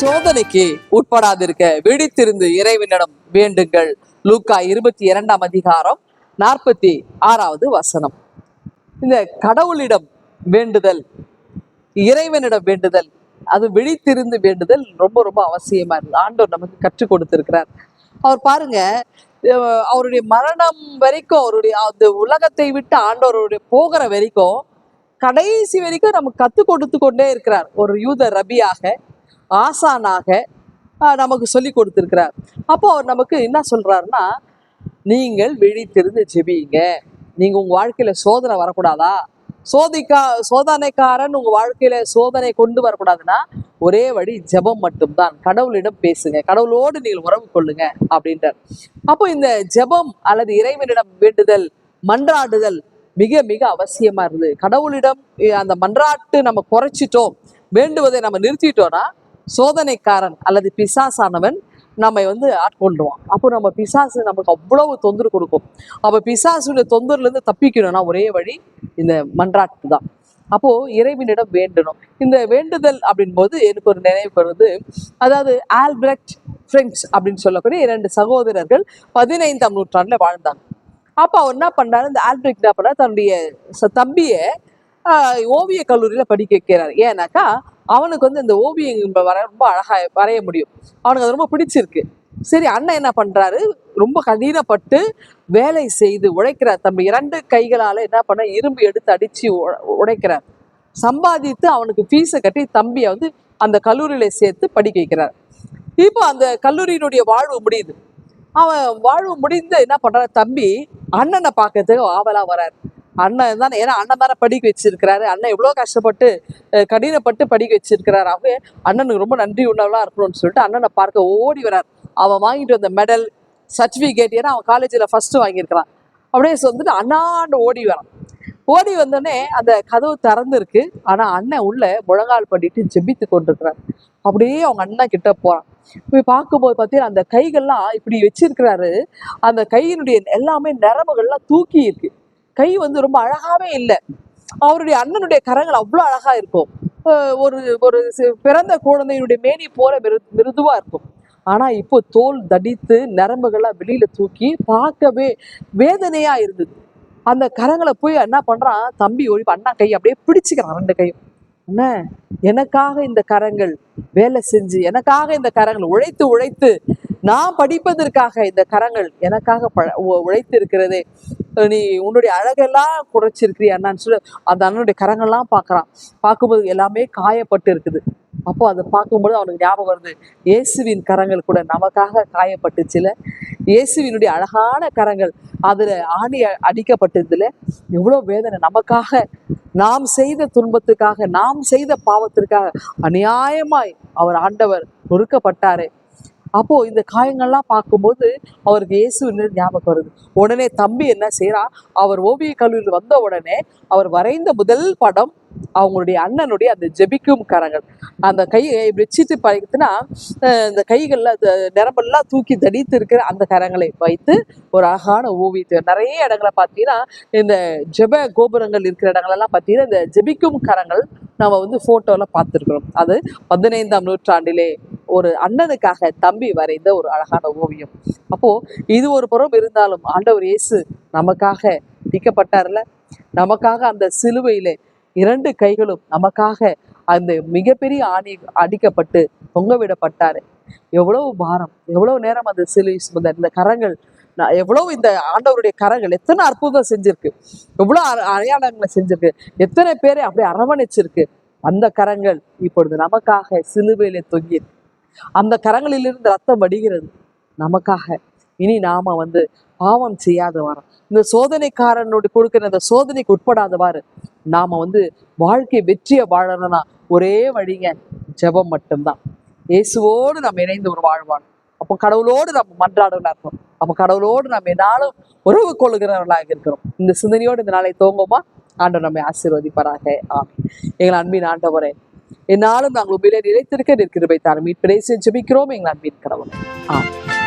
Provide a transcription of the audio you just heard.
சோதனைக்கு உட்படாதிருக்க விழித்திருந்து இறைவனிடம் வேண்டுங்கள். லூக்கா இருபத்தி இரண்டாம் அதிகாரம் நாற்பத்தி ஆறாவது வசனம். இந்த கடவுளிடம் வேண்டுதல் இறைவனிடம் வேண்டுதல் அது விழித்திருந்து வேண்டுதல் ரொம்ப ரொம்ப அவசியமா இருந்தது ஆண்டவர் நமக்கு கற்றுக் கொடுத்திருக்கிறார். அவர் பாருங்க அவருடைய மரணம் வரைக்கும் அவருடைய அந்த உலகத்தை விட்டு ஆண்டவருடைய போகிற வரைக்கும் கடைசி வரைக்கும் நமக்கு கற்றுக் கொடுத்து கொண்டே இருக்கிறார். ஒரு யூத ரபியாக ஆசானாக ஆஹ் நமக்கு சொல்லி கொடுத்துருக்கிறார். அப்போ அவர் நமக்கு என்ன சொல்றாருன்னா நீங்கள் விழித்திருந்து ஜெபியுங்க. நீங்க உங்க வாழ்க்கையில சோதனை வரக்கூடாதா? சோதிக்கா சோதனைக்காரன் உங்க வாழ்க்கையில சோதனை கொண்டு வரக்கூடாதுன்னா ஒரே வழி ஜெபம் மட்டும்தான். கடவுளிடம் பேசுங்க. கடவுளோடு நீங்கள் உறவு கொள்ளுங்க அப்படின்றார். அப்போ இந்த ஜெபம் அல்லது இறைவனிடம் வேண்டுதல் மன்றாடுதல் மிக மிக அவசியமா இருந்தது. கடவுளிடம் அந்த மன்றாட்டு நம்ம குறைச்சிட்டோம். வேண்டுவதை நம்ம நிறுத்திட்டோம்னா சோதனைக்காரன் அல்லது பிசாசானவன் நம்மை வந்து ஆட்கொண்டுவான் அப்போ நம்ம பிசாசு நமக்கு அவ்வளவு தொந்தரவு கொடுக்கும். அப்போ பிசாசுடைய தொந்தரிலேருந்து தப்பிக்கணும்னா ஒரே வழி இந்த மன்றாட்டு தான் அப்போ இறைவனிடம் வேண்டணும். இந்த வேண்டுதல் அப்படின்போது எனக்கு ஒரு நினைவு வருது. அதாவது ஆல்பிரக்ட் ஃப்ரெஞ்ச் அப்படின்னு சொல்லக்கூடிய இரண்டு சகோதரர்கள் பதினைந்தாம் நூற்றாண்டுல வாழ்ந்தாங்க. அப்போ அவர் என்ன பண்ணாரு? இந்த ஆல்பிரக்ட் என்ன பண்ணார்? தன்னுடைய ச- தம்பியை ஓவிய கல்லூரியில படிக்க வைக்கிறார். ஏன்னாக்கா அவனுக்கு வந்து இந்த ஓவியம் வர ரொம்ப அழகா வரைய முடியும். அவனுக்கு அது ரொம்ப பிடிச்சிருக்கு. சரி அண்ணன் என்ன பண்றாரு? ரொம்ப கடினப்பட்டு வேலை செய்து உழைக்கிறார். தம்பி இரண்டு கைகளால என்ன பண்ண இரும்பு எடுத்து அடிச்சு உ- உடைக்கிறார். சம்பாதித்து அவனுக்கு ஃபீஸை கட்டி தம்பியை வந்து அந்த கல்லூரியில சேர்த்து படிக்க வைக்கிறார். இப்போ அந்த கல்லூரியினுடைய வாழ்வு முடியுது. அவன் வாழ்வு முடிந்து என்ன பண்றான் தம்பி அண்ணனை பார்க்கறதுக்கு ஆவலா வராரு. அண்ணன் தான் ஏன்னா அண்ணன் தானே படிக்க வச்சிருக்கிறாரு. அண்ணன் எவ்வளோ கஷ்டப்பட்டு கடினப்பட்டு படிக்க வச்சிருக்கிறாரு. அவங்க அண்ணனுக்கு ரொம்ப நன்றி உள்ளவளாக இருக்கணும்னு சொல்லிட்டு அண்ணனை பார்க்க ஓடி வரார் அவன் வாங்கிட்டு வந்த மெடல் சர்டிஃபிகேட் ஏன்னா அவன் காலேஜில் ஃபஸ்ட்டு வாங்கியிருக்கிறான். அப்படியே வந்துட்டு அண்ணாண்டு ஓடி வரான் ஓடி வந்தோடனே அந்த கதவு திறந்துருக்கு. ஆனால் அண்ணன் உள்ள முழங்கால் பண்ணிட்டு ஜெபித்து கொண்டிருக்கிறார். அப்படியே அவங்க அண்ணன் கிட்ட போகிறான் போய் பார்க்கும்போது பார்த்தீங்கன்னா அந்த கைகள்லாம் இப்படி வச்சிருக்கிறாரு. அந்த கையினுடைய எல்லாமே நரம்புகள்லாம் தூக்கி இருக்கு. கை வந்து ரொம்ப அழகாவே இல்லை. அவருடைய அண்ணனுடைய கரங்கள் அவ்வளோ அழகா இருக்கும். ஒரு ஒரு பிறந்த குழந்தையினுடைய மேனி போல மிரு மிருதுவா இருக்கும். ஆனா இப்போ தோல் தடித்து நரம்புகள்லாம் வெளியில தூக்கி பார்க்கவே வேதனையா இருந்தது. அந்த கரங்களை போய் என்ன பண்றான்? தம்பி ஒழி அண்ணா கை அப்படியே பிடிச்சுக்கிறான் ரெண்டு கையும். என்ன எனக்காக இந்த கரங்கள் வேலை செஞ்சு எனக்காக இந்த கரங்கள் உழைத்து உழைத்து நான் படிப்பதற்காக இந்த கரங்கள் எனக்காக பழ உ- உழைத்து இருக்கிறதே நீ உன்னுடைய அழகெல்லாம் குறைச்சிருக்கிறியா அண்ணான்னு சொல்லி அந்த அண்ணனுடைய கரங்கள்லாம் பார்க்குறான். பார்க்கும்போது எல்லாமே காயப்பட்டு இருக்குது. அப்போ அதை பார்க்கும்போது அவனுக்கு ஞாபகம் வருது இயேசுவின் கரங்கள் கூட நமக்காக காயப்பட்டுச்சுல. இயேசுவினுடைய அழகான கரங்கள் அதில் ஆணி அ- அடிக்கப்பட்டதுல எவ்வளோ வேதனை. நமக்காக நாம் செய்த துன்பத்துக்காக நாம் செய்த பாவத்திற்காக அநியாயமாய் அவர் ஆண்டவர் நொறுக்கப்பட்டாரே அப்போ இந்த காயங்கள்லாம் பார்க்கும்போது அவருக்கு இயேசுன்னு ஞாபகம் வருது. உடனே தம்பி என்ன செய்றான் அவர் ஓவிய கல்லூரியில் வந்த உடனே அவர் வரைந்த முதல் படம் அவங்களுடைய அண்ணனுடைய அந்த ஜெபிக்கும் கரங்கள். அந்த கையை வச்சுட்டு பார்த்தீங்கன்னா இந்த கைகளில் அந்த நிரம்பெல்லாம் தூக்கி தடித்து இருக்கிற அந்த கரங்களை வைத்து ஒரு அழகான ஓவியத்தை நிறைய இடங்களை பார்த்தீங்கன்னா இந்த ஜெப கோபுரங்கள் இருக்கிற இடங்களெல்லாம் பார்த்தீங்கன்னா இந்த ஜெபிக்கும் கரங்கள் நம்ம வந்து ஃபோட்டோவில் பார்த்துருக்குறோம். அது பதினைந்தாம் நூற்றாண்டிலே ஒரு அண்ணனுக்காக தம்பி வரைந்த ஒரு அழகான ஓவியம். அப்போ இது ஒரு புறம் இருந்தாலும் ஆண்டவர் இயேசு நமக்காக திக்கப்பட்டார்ல? நமக்காக அந்த சிலுவையிலே இரண்டு கைகளும் நமக்காக அந்த மிகப்பெரிய ஆணி அடிக்கப்பட்டு தொங்க விடப்பட்டாரு எவ்வளவு பாரம் எவ்வளவு நேரம் அந்த சிலுவை சுமந்த இந்த கரங்கள் நான் எவ்வளவு இந்த ஆண்டவருடைய கரங்கள் எத்தனை அற்புதம் செஞ்சிருக்கு. எவ்வளவு அடையாளங்களை செஞ்சிருக்கு. எத்தனை பேரை அப்படியே அரவணைச்சிருக்கு. அந்த கரங்கள் இப்பொழுது நமக்காக சிலுவையிலே தொங்கியிருக்கு. அந்த கரங்களிலிருந்து ரத்தம் வடிகிறது நமக்காக. இனி நாம வந்து பாவம் செய்யாதவாறு இந்த சோதனைக்காரனோடு கொடுக்கிற அந்த சோதனைக்கு உட்படாதவாறு நாம வந்து வாழ்க்கை வெற்றியை வாழணும்னா ஒரே வழிங்க ஜெபம் மட்டும்தான். இயேசுவோடு நம்ம இணைந்து ஒரு வாழ்வான் அப்போ கடவுளோடு நம்ம மன்றாடுவதா இருக்கோம் அப்போ கடவுளோடு நம்ம என்னாலும் உறவு கொள்கிறவர்களாக இருக்கிறோம். இந்த சிந்தனையோடு இந்த நாளை தோங்குமா ஆண்டவர் நம்மை ஆசீர்வதிப்பாராக. ஆமென். எங்கள் அன்பின் ஆண்டவரே என்னாலும் நாங்கள் உண்மையிலே நிலைத்திருக்க நிற்கிறவை தான் மீட்பிரை செஞ்சு எங்கள் எங்களால் கடவுள். ஆமென்.